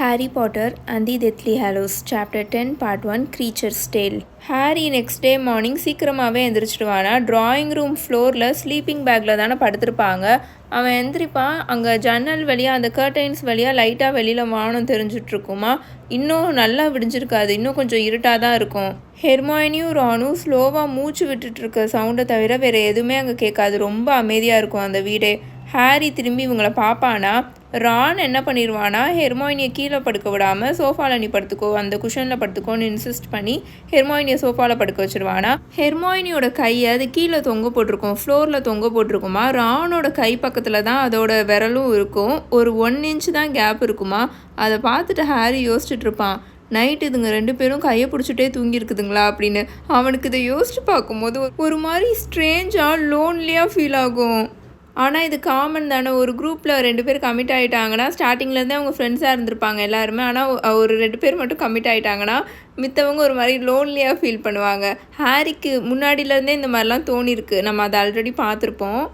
Harry Potter and the Deathly Hallows Chapter 10 Part 1 Creature's Tale. Harry next day morning சீக்கிரமாகவே எந்திரிச்சிடுவானா. Drawing room ஃப்ளோரில் sleeping பேக்கில் தானே படுத்திருப்பாங்க. அவன் எந்திரிப்பான். அங்கே ஜன்னல் வழியாக அந்த கர்டைன்ஸ் வழியாக லைட்டாக வெளியில் வானம் தெரிஞ்சிட்ருக்குமா இன்னும் நல்லா விடிஞ்சிருக்காது. இன்னும் கொஞ்சம் இருட்டாக தான் இருக்கும். ஹெர்மாயினியும் ரானும் ஸ்லோவாக மூச்சு விட்டுட்டுருக்க சவுண்டை தவிர வேறு எதுவுமே அங்கே கேட்காது. ரொம்ப அமைதியாக இருக்கும் அந்த வீடே. ஹாரி திரும்பி இவங்கள பார்ப்பானா? ரான் என்ன பண்ணிடுவானா ஹெர்மாயினியை கீழே படுக்க விடாமல் சோஃபாவில் நீ படுத்துக்கோ அந்த குஷனில் படுத்துக்கோன்னு இன்சிஸ்ட் பண்ணி ஹெர்மாயினியை சோஃபாவில் படுக்க வச்சுருவானா. ஹெர்மாயினியோட கையை அது கீழே தொங்க போட்டிருக்கும் ஃப்ளோரில் தொங்க போட்டிருக்குமா? ரானோட கை பக்கத்தில் தான் அதோட விரலும் இருக்கும். ஒரு ஒன் இன்ச் தான் கேப் இருக்குமா? அதை பார்த்துட்டு ஹாரி யோசிச்சுட்டு இருப்பான். நைட் இதுங்க ரெண்டு பேரும் கையை பிடிச்சிட்டே தூங்கியிருக்குதுங்களா? அப்படின்னு. அவனுக்கு இதை யோசிச்சு பார்க்கும்போது ஒரு மாதிரி ஸ்ட்ரேஞ்சாக லோன்லியாக ஃபீல் ஆகும். ஆனால் இது காமன் தானே. ஒரு குரூப்பில் ரெண்டு பேர் கமிட் ஆகிட்டாங்கன்னா ஸ்டார்டிங்லேருந்தே அவங்க ஃப்ரெண்ட்ஸாக இருந்திருப்பாங்க எல்லாருமே. ஆனால் ஒரு ரெண்டு பேர் மட்டும் கமிட் ஆகிட்டாங்கன்னா மித்தவங்க ஒரு மாதிரி லோன்லியாக ஃபீல் பண்ணுவாங்க. ஹாரிக்கு முன்னாடியிலேருந்தே இந்த மாதிரிலாம் தோணிருக்கு நம்ம அதை ஆல்ரெடி பார்த்துருப்போம்.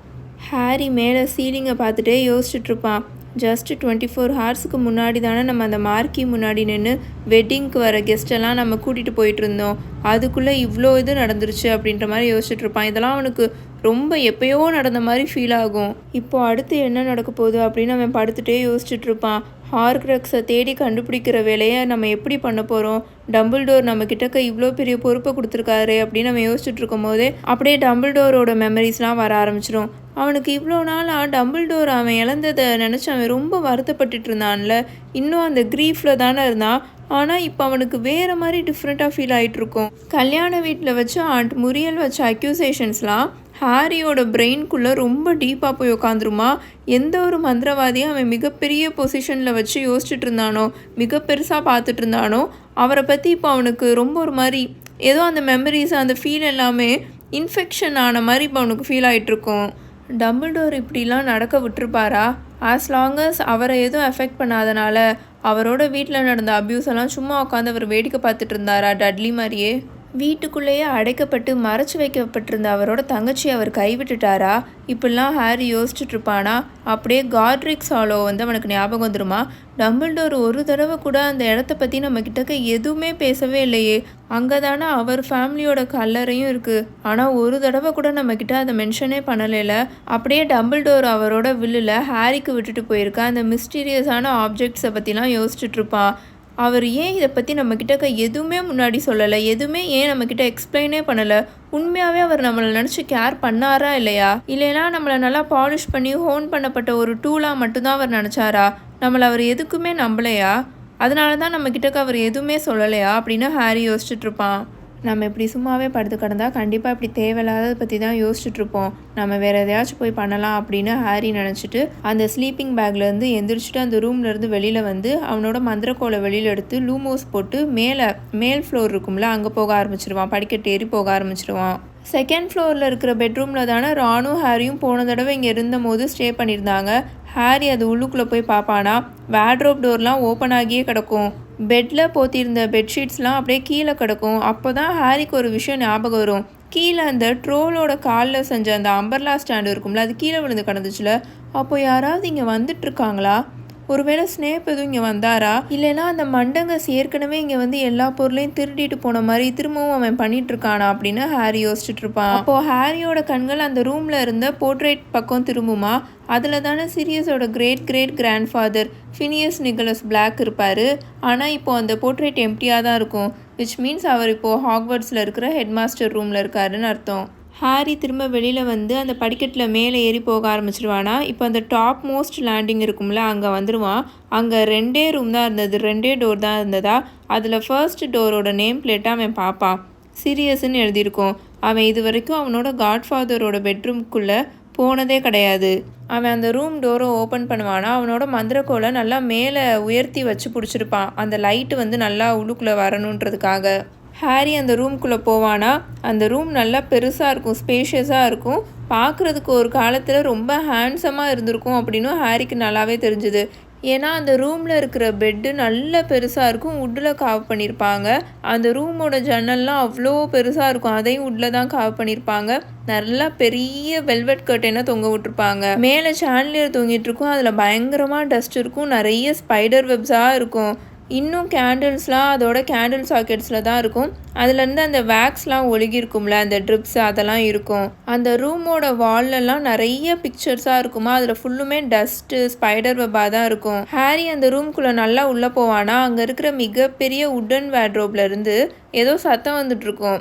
ஹாரி மேலே சீலிங்கை பார்த்துட்டே யோசிச்சுட்ருப்பான் ஜஸ்ட் டுவெண்ட்டி ஃபோர் ஹார்ஸ்க்கு முன்னாடி தானே நம்ம அந்த மார்க்கி முன்னாடி நின்று வெட்டிங்க்கு வர கெஸ்டெல்லாம் நம்ம கூட்டிகிட்டு போயிட்டு இருந்தோம். அதுக்குள்ளே இவ்வளோ இது நடந்துருச்சு அப்படின்ற மாதிரி யோசிச்சுட்டு இருப்பான். இதெல்லாம் அவனுக்கு ரொம்ப எப்பயோ நடந்த மாதிரி ஃபீல் ஆகும். இப்போ அடுத்து என்ன நடக்க போகுது அப்படின்னு அவன் படுத்துட்டே யோசிச்சுட்டு இருப்பான். ஹார்க்ரக்ஸை தேடி கண்டுபிடிக்கிற வேலையை நம்ம எப்படி பண்ண போகிறோம் டபுள் டோர் நம்ம கிட்டக்க இவ்வளோ பெரிய பொறுப்பை கொடுத்துருக்காரு அப்படின்னு நம்ம யோசிச்சுட்டு இருக்கும் போதே அப்படியே டபுள் டோரோட மெமரிஸ்லாம் வர ஆரம்பிச்சிடும் அவனுக்கு இவ்வளோ நாளாக டபுள் டோர் அவன் இழந்ததை நினச்சி அவன் ரொம்ப வருத்தப்பட்டுட்டு இருந்தான்ல. இன்னும் அந்த க்ரீஃபில் தானே இருந்தான். ஆனால் இப்போ அவனுக்கு வேறு மாதிரி டிஃப்ரெண்ட்டாக ஃபீல் ஆகிட்ருக்கும் கல்யாண வீட்டில் வச்சு ஆண்ட் முரியல் வச்ச அக்யூசேஷன்ஸ்லாம் ஹாரியோட பிரெயின்குள்ளே ரொம்ப டீப்பாக போய் உட்காந்துருமா எந்த ஒரு மந்திரவாதியும் அவன் மிகப்பெரிய பொசிஷனில் வச்சு யோசிச்சுட்டு இருந்தானோ மிக பெருசாக பார்த்துட்டு இருந்தானோ அவரை பற்றி இப்போ அவனுக்கு ரொம்ப ஒரு மாதிரி ஏதோ அந்த மெமரிஸ் அந்த ஃபீல் எல்லாமே இன்ஃபெக்ஷன் ஆன மாதிரி இப்போ அவனுக்கு ஃபீல் ஆகிட்டுருக்கும் டபுள்டோர் இப்படிலாம் நடக்க விட்டுருப்பாரா? ஆஸ் லாங் அஸ் அவரை எதுவும் எஃபெக்ட் பண்ணாதனால அவரோட வீட்டில் நடந்த அப்யூஸ் எல்லாம் சும்மா உட்காந்து அவர் வேடிக்கை பார்த்துட்டு இருந்தாரா டட்லி மாதிரியே? வீட்டுக்குள்ளேயே அடைக்கப்பட்டு மறைச்சு வைக்கப்பட்டிருந்த அவரோட தங்கச்சி அவர் கைவிட்டுட்டாரா? இப்படிலாம் ஹாரி யோசிச்சுட்டு இருப்பானா அப்படியே காட்ரிக்ஸ் ஹாலோ வந்து அவனுக்கு ஞாபகம் வந்துருமா? டம்பிள்டோர் ஒரு தடவை கூட அந்த இடத்த பற்றி நம்ம கிட்டக்க எதுவுமே பேசவே இல்லையே. அங்கே தானே அவர் ஃபேமிலியோட கல்லறையும் இருக்குது ஆனால் ஒரு தடவை கூட நம்மக்கிட்ட அதை மென்ஷனே பண்ணலைல. அப்படியே டம்பிள்டோர் அவரோட வில்லில் ஹாரிக்கு விட்டுட்டு போயிருக்க. அந்த மிஸ்டீரியஸான ஆப்ஜெக்ட்ஸை பற்றிலாம் யோசிச்சுட்டு இருப்பான் அவர் ஏன் இதை பற்றி நம்மக்கிட்ட எதுவுமே முன்னாடி சொல்லலை எதுவுமே ஏன் நம்மக்கிட்ட எக்ஸ்பிளைனே பண்ணலை? உண்மையாகவே அவர் நம்மளை நினச்சி கேர் பண்ணாரா இல்லையா? இல்லைனா நம்மளை நல்லா பாலிஷ் பண்ணி ஹோன் பண்ணப்பட்ட ஒரு டூலாக மட்டும்தான் அவர் நினச்சாரா? நம்மளை அவர் எதுக்குமே நம்பலையா? அதனால தான் நம்மக்கிட்ட அவர் எதுவுமே சொல்லலையா? அப்படின்னு ஹாரி யோசிச்சுட்ருப்பான் நம்ம இப்படி சும்மாவே படுத்து கிடந்தா கண்டிப்பாக இப்படி தேவையில்லாததை பற்றி தான் யோசிச்சுட்ருப்போம் நம்ம வேறு எதையாச்சும் போய் பண்ணலாம் அப்படின்னு ஹாரி நினச்சிட்டு அந்த ஸ்லீப்பிங் பேக்லேருந்து எந்திரிச்சிட்டு அந்த ரூம்லேருந்து வெளியில் வந்து அவனோட மந்திரக்கோலை வெளியில் எடுத்து லூமோஸ் போட்டு மேலே மேல் ஃப்ளோர் இருக்கும்ல அங்கே போக ஆரம்பிச்சிருவான். படிக்கட்டு ஏறி போக ஆரம்பிச்சிருவான். செகண்ட் ஃப்ளோரில் இருக்கிற பெட்ரூமில் தானே ராணும் ஹாரியும் போன தடவை இங்கே இருந்தபோது ஸ்டே பண்ணியிருந்தாங்க. ஹாரி அது உள்ளுக்குள்ளே போய் பார்ப்பானா? வேட்ரோப் டோர்லாம் ஓப்பன் ஆகியே கிடக்கும். பெட்டில் போத்தியிருந்த பெட்ஷீட்ஸ்லாம் அப்படியே கீழே கிடக்கும். அப்போ தான் ஹாரிக்கு ஒரு விஷயம் ஞாபகம் வரும். கீழே அந்த ட்ரோலோட காலில் செஞ்ச அந்த அம்பர்லா ஸ்டாண்டு இருக்கும்ல அது கீழே விழுந்து கிடந்துச்சுல. அப்போ யாராவது இங்கே வந்துட்டுருக்காங்களா ஒருவேளை ஸ்னேப் எதுவும் இங்கே வந்தாரா? இல்லைனா அந்த மண்டங்கஸ் ஏற்கனவே இங்கே வந்து எல்லா பொருளையும் திருடிட்டு போன மாதிரி திரும்பவும் அவன் பண்ணிட்டு இருக்கானா அப்படின்னு ஹாரி யோசிச்சுட்டு இருப்பான் அப்போ ஹாரியோட கண்கள் அந்த ரூம்ல இருந்த போர்ட்ரேட் பக்கம் திரும்புமா? அதில் தானே சீரியஸோட great great grand father Phineas Nigellus Black இருப்பார். ஆனால் இப்போ அந்த போர்ட்ரேட் எம்டியாக தான் இருக்கும். விச் மீன்ஸ் அவர் இப்போது ஹாக்வர்ட்ஸில் இருக்கிற ஹெட்மாஸ்டர் ரூமில் இருக்காருன்னு அர்த்தம். ஹாரி திரும்ப வெளியில் வந்து அந்த படிக்கட்டில் மேலே ஏறி போக ஆரம்பிச்சிருவானா? இப்போ அந்த டாப் மோஸ்ட் லேண்டிங் இருக்கும்ல அங்கே வந்துடுவான் அங்கே ரெண்டே ரூம் தான் இருந்தது ரெண்டே டோர் தான் இருந்ததா? அதில் ஃபர்ஸ்ட் டோரோட நேம் பிளேட்டாக அவன் பார்ப்பான் சீரியஸ்ன்னு எழுதியிருக்கோம். அவன் இது வரைக்கும் அவனோட காட்ஃபாதரோட பெட்ரூம்குள்ளே போனதே கிடையாது. அவன் அந்த ரூம் டோரை ஓப்பன் பண்ணுவானா? அவனோட மந்திரக்கோலை நல்லா மேலே உயர்த்தி வச்சு பிடிச்சிருப்பான். அந்த லைட்டு வந்து நல்லா உள்ளுக்குள்ளே வரணுன்றதுக்காக. ஹாரி அந்த ரூம்குள்ளே போவானா? அந்த ரூம் நல்லா பெருசாக இருக்கும் ஸ்பேஷியஸாக இருக்கும். பார்க்குறதுக்கு ஒரு காலத்தில் ரொம்ப ஹேண்ட்ஸமாக இருந்திருக்கும் அப்படின்னு ஹாரிக்கு நல்லாவே தெரிஞ்சுது. ஏன்னா அந்த ரூமில் இருக்கிற பெட்டு நல்ல பெருசாக இருக்கும் வுட்டில் காவ் பண்ணியிருப்பாங்க அந்த ரூமோட ஜன்னல்லாம் அவ்வளோ பெருசாக இருக்கும் அதையும் உட்டில் தான் காவ் பண்ணியிருப்பாங்க நல்லா பெரிய வெல்வெட் கர்டனை தொங்க விட்டுருப்பாங்க. மேலே சாண்டிலியர் தொங்கிட்டு இருக்கும் அதில் பயங்கரமாக டஸ்ட் இருக்கும் நிறைய ஸ்பைடர் வெப்ஸாக இருக்கும். இன்னும் கேண்டில்ஸ்லாம் அதோட கேண்டில் சாக்கெட்ஸில் தான் இருக்கும். அதுலேருந்து அந்த வேக்ஸ்லாம் ஒழுகிருக்கும்ல அந்த ட்ரிப்ஸ் அதெல்லாம் இருக்கும். அந்த ரூமோட வால்லலாம் நிறைய பிக்சர்ஸாக இருக்குமா? அதில் ஃபுல்லுமே டஸ்ட்டு ஸ்பைடர் வெப்பாக தான் இருக்கும். ஹாரி அந்த ரூம்குள்ளே நல்லா உள்ளே போவானா? அங்கே இருக்கிற மிகப்பெரிய உட்டன் வேட்ரோப்லேருந்து ஏதோ சத்தம் வந்துட்டு இருக்கும்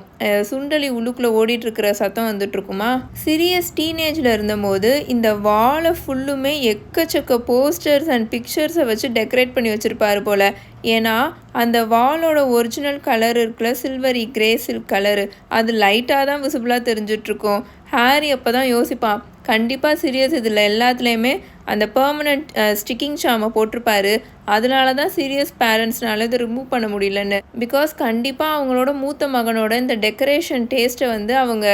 சுண்டலி உள்ளுக்குள்ளே ஓடிட்டு இருக்கிற சத்தம் வந்துட்டு இருக்குமா சிரியஸ் டீனேஜில் இருந்தபோது இந்த வாலை ஃபுல்லுமே எக்கச்சக்க போஸ்டர்ஸ் அண்ட் பிக்சர்ஸை வச்சு டெக்கரேட் பண்ணி வச்சிருப்பாரு போல். ஏன்னா அந்த வாலோட ஒரிஜினல் கலர் இருக்குல்ல சில்வர் கிரே சில்க் கலரு அது லைட்டாக தான் விசிபிளாக தெரிஞ்சிட்ருக்கும் ஹாரி அப்போ தான் யோசிப்பான் கண்டிப்பாக சீரியஸ் இதில் எல்லாத்துலேயுமே அந்த பெர்மனண்ட் ஸ்டிக்கிங் ஷாமை போட்டிருப்பாரு. அதனால தான் சீரியஸ் பேரண்ட்ஸ்னால இதை ரிமூவ் பண்ண முடியலன்னு. பிகாஸ் கண்டிப்பாக அவங்களோட மூத்த மகனோட இந்த டெக்கரேஷன் டேஸ்ட்டை வந்து அவங்க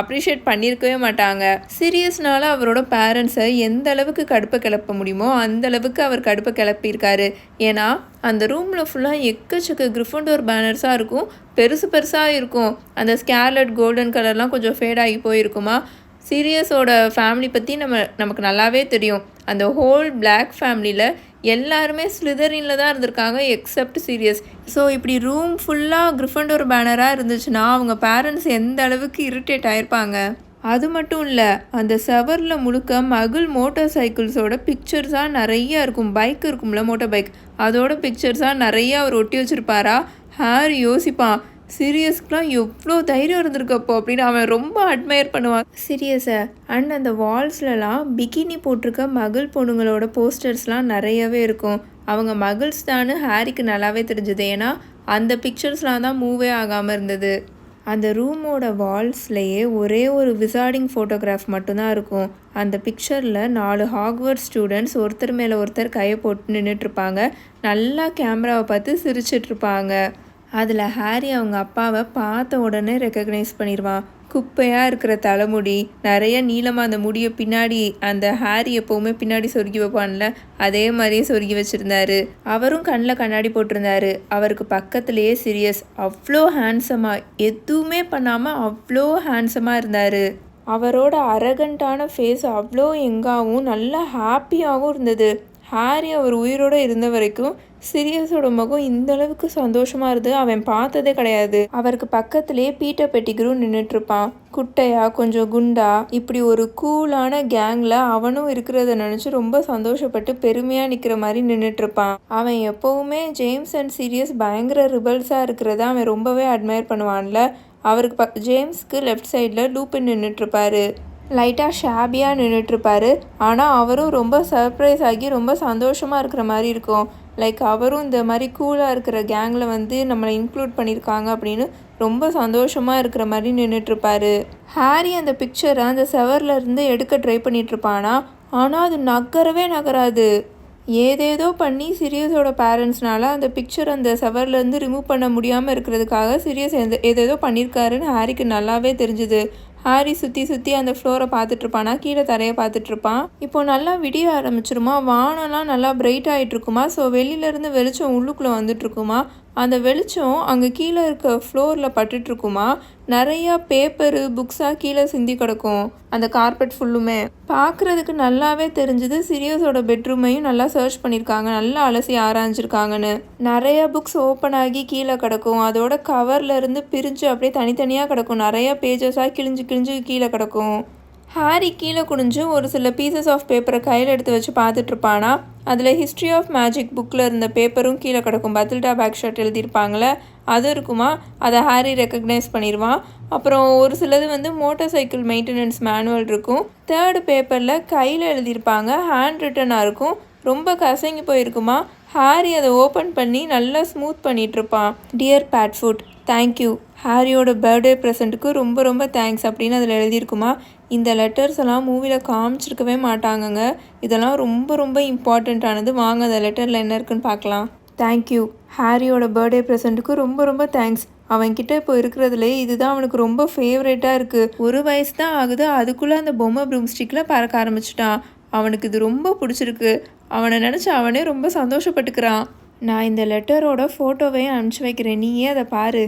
அப்ரிஷியேட் பண்ணியிருக்கவே மாட்டாங்க. சீரியஸ்னால அவரோட பேரண்ட்ஸை எந்த அளவுக்கு கடுப்பை கிளப்ப முடியுமோ அந்த அளவுக்கு அவர் கடுப்பை கிளப்பியிருக்காரு. ஏன்னா அந்த ரூமில் ஃபுல்லாக எக்கச்சக்க கிரிஃபண்டோர் பேனர்ஸாக இருக்கும். பெருசு பெருசாக இருக்கும். அந்த ஸ்கேர்லட் கோல்டன் கலர்லாம் கொஞ்சம் ஃபேட் ஆகி போயிருக்குமா? சீரியஸோட ஃபேமிலி பற்றி நம்ம நமக்கு நல்லாவே தெரியும். அந்த ஹோல் பிளாக் ஃபேமிலியில் எல்லாருமே ஸ்லிதரினில் தான் இருந்திருக்காங்க எக்ஸப்ட் சீரியஸ் ஸோ இப்படி ரூம் ஃபுல்லாக கிரிஃபண்டோர் பேனராக இருந்துச்சுன்னா அவங்க பேரண்ட்ஸ் எந்த அளவுக்கு இரிட்டேட் ஆயிருப்பாங்க? அது மட்டும் இல்லை அந்த செவரில் முழுக்க மகிழ் மோட்டார் சைக்கிள்ஸோட பிக்சர்ஸாக நிறைய இருக்கும். பைக் இருக்கும்ல மோட்டார் பைக் அதோட பிக்சர்ஸாக நிறைய அவர் ஒட்டி வச்சுருப்பாரா? ஹாரி யோசிப்பான் சீரியஸ்க்குலாம் எவ்வளோ தைரியம் இருந்திருக்கப்போ அப்படின்னு அவன் ரொம்ப அட்மையர் பண்ணுவான். சீரியஸை அண்ட் அந்த வால்ஸ்லலாம் பிகினி போட்டிருக்க மகள் பொண்ணுங்களோட போஸ்டர்ஸ்லாம் நிறையவே இருக்கும். அவங்க மகிழ்ஸ் தான்னு ஹாரிக்கு நல்லாவே தெரிஞ்சது. ஏன்னா அந்த பிக்சர்ஸ்லாம் தான் மூவே ஆகாமல் இருந்தது. அந்த ரூமோட வால்ஸ்லேயே ஒரே ஒரு விசார்டிங் ஃபோட்டோகிராஃப் மட்டும்தான் இருக்கும். அந்த பிக்சரில் நாலு ஹாக்வர்ட் ஸ்டூடெண்ட்ஸ் ஒருத்தர் மேலே ஒருத்தர் கையை போட்டு நின்றுட்டுருப்பாங்க நல்லா கேமராவை பார்த்து சிரிச்சிட்ருப்பாங்க அதில் ஹாரி அவங்க அப்பாவை பார்த்த உடனே ரெக்கக்னைஸ் பண்ணிடுவான் குப்பையாக இருக்கிற தலைமுடி நிறைய நீளமாக அந்த முடியை பின்னாடி அந்த ஹாரி எப்போவுமே பின்னாடி சொருகி வைப்பான்ல அதே மாதிரியே சொருகி வச்சுருந்தாரு. அவரும் கண்ணில் கண்ணாடி போட்டிருந்தாரு. அவருக்கு பக்கத்துலேயே சீரியஸ் அவ்வளோ ஹேண்ட்ஸமாக எதுவுமே பண்ணாமல் அவ்வளோ ஹேண்ட்ஸமாக இருந்தார். அவரோட அரகண்டான ஃபேஸ் அவ்வளோ எங்காவும் நல்லா ஹாப்பியாகவும் இருந்தது. ஹாரி அவர் உயிரோடு இருந்த வரைக்கும் சிரியஸோட முகம் இந்த அளவுக்கு சந்தோஷமா இருந்து அவன் பார்த்ததே கிடையாது. அவருக்கு பக்கத்துலேயே பீட்டர் பெட்டிகரும் நின்றுட்டு இருப்பான் குட்டையா கொஞ்சம் குண்டா இப்படி ஒரு கூலான கேங்ல அவனும் இருக்கிறத நினைச்சு ரொம்ப சந்தோஷப்பட்டு பெருமையா நிக்கிற மாதிரி நின்றுட்டு இருப்பான் அவன் எப்பவுமே ஜேம்ஸ் அண்ட் சீரியஸ் பயங்கர ரிபல்ஸா இருக்கிறத அவன் ரொம்பவே அட்மையர் பண்ணுவான்ல. அவருக்கு பக் ஜேம்ஸ்க்கு லெஃப்ட் சைடில் லூப்பின் நின்றுட்டு இருப்பாரு லைட்டாக ஷாபியாக நின்றுட்டுருப்பாரு ஆனால் அவரும் ரொம்ப சர்ப்ரைஸ் ஆகி ரொம்ப சந்தோஷமாக இருக்கிற மாதிரி இருக்கும். லைக் அவரும் இந்த மாதிரி கூலாக இருக்கிற கேங்கில் வந்து நம்மளை இன்க்ளூட் பண்ணியிருக்காங்க அப்படின்னு ரொம்ப சந்தோஷமாக இருக்கிற மாதிரி நின்றுட்டுருப்பாரு ஹாரி அந்த பிக்சரை அந்த செவர்லேருந்து இருந்து எடுக்க ட்ரை பண்ணிகிட்ருப்பானா ஆனால் அது நகரவே நகராது. ஏதேதோ பண்ணி சிரியஸோட பேரண்ட்ஸ்னால அந்த பிக்சர் அந்த செவர்லேருந்து ரிமூவ் பண்ண முடியாமல் இருக்கிறதுக்காக சிரியஸ் எந்த ஏதேதோ பண்ணியிருக்காருன்னு ஹாரிக்கு நல்லாவே தெரிஞ்சுது. ஹாரி சுற்றி சுற்றி அந்த ஃப்ளோரை பார்த்துட்ருப்பானா கீழே தரையை பார்த்துட்ருப்பான் இப்போ நல்லா விடிய ஆரம்பிச்சிருமா? வானம்லாம் நல்லா பிரைட் ஆகிட்டு இருக்குமா? ஸோ வெளியிலேருந்து வெளிச்சம் உள்ளுக்குள்ளே வந்துட்டுருக்குமா அந்த வெளிச்சம் அங்கே கீழே இருக்க ஃப்ளோரில் பட்டுட்ருக்குமா நிறையா பேப்பரு புக்ஸாக கீழே சிந்தி கிடக்கும். அந்த கார்பெட் ஃபுல்லுமே பார்க்குறதுக்கு நல்லாவே தெரிஞ்சது. சிரியஸோட பெட்ரூமையும் நல்லா சர்ச் பண்ணியிருக்காங்க நல்லா அலசி ஆராய்ஞ்சிருக்காங்கன்னு. நிறைய புக்ஸ் ஓப்பன் ஆகி கீழே கிடக்கும். அதோட கவர்லேருந்து பிரிஞ்சு அப்படியே தனித்தனியாக கிடக்கும். நிறைய பேஜஸாக கிழிஞ்சு கிழிஞ்சு கீழே கிடக்கும். ஹாரி கீழே குனிஞ்சு ஒரு சில பீசஸ் ஆஃப் பேப்பரை கையில் எடுத்து வச்சு பார்த்துட்ருப்பானா? அதில் ஹிஸ்ட்ரி ஆஃப் மேஜிக் புக்கில் இருந்த பேப்பரும் கீழே கிடக்கும். பத்தில்டா பேக் ஷர்ட் எழுதியிருப்பாங்களே அது இருக்குமா? அதை ஹாரி ரெக்கக்னைஸ் பண்ணிடுவான். அப்புறம் ஒரு சிலது வந்து மோட்டார் சைக்கிள் மெயின்டெனன்ஸ் மேனுவல் இருக்கும். தேர்டு பேப்பரில் கையில் எழுதியிருப்பாங்க ஹேண்ட் ரிட்டனாக இருக்கும். ரொம்ப கசங்கி போயிருக்குமா? ஹாரி அதை ஓப்பன் பண்ணி நல்லா ஸ்மூத் பண்ணிகிட்ருப்பான் டியர் பேட்ஃபுட் தேங்க்யூ ஹாரியோட பர்த்டே ப்ரெசண்ட்டுக்கு ரொம்ப ரொம்ப தேங்க்ஸ் அப்படின்னு அதில் எழுதியிருக்குமா? இந்த லெட்டர்ஸ் எல்லாம் மூவியில் காமிச்சிருக்கவே மாட்டாங்கங்க. இதெல்லாம் ரொம்ப ரொம்ப இம்பார்ட்டண்ட்டானது வாங்க அந்த லெட்டரில் என்ன இருக்குன்னு பார்க்கலாம். தேங்க்யூ ஹாரியோட பர்த்டே ப்ரெசண்ட்டுக்கு ரொம்ப ரொம்ப தேங்க்ஸ் அவன்கிட்ட இப்போ இருக்கிறதுலே இதுதான் அவனுக்கு ரொம்ப ஃபேவரேட்டாக இருக்குது ஒரு வயசு தான் ஆகுது. அதுக்குள்ளே அந்த பொம்மை ப்ரூம் ஸ்டிக்கில் பறக்க ஆரம்பிச்சிட்டான். அவனுக்கு இது ரொம்ப பிடிச்சிருக்கு. அவனை நினச்சி அவனே ரொம்ப சந்தோஷப்பட்டுக்கிறான். நான் இந்த லெட்டரோட ஃபோட்டோவையும் அனுப்பிச்சி வைக்கிறேன். நீயே அதை பாரு.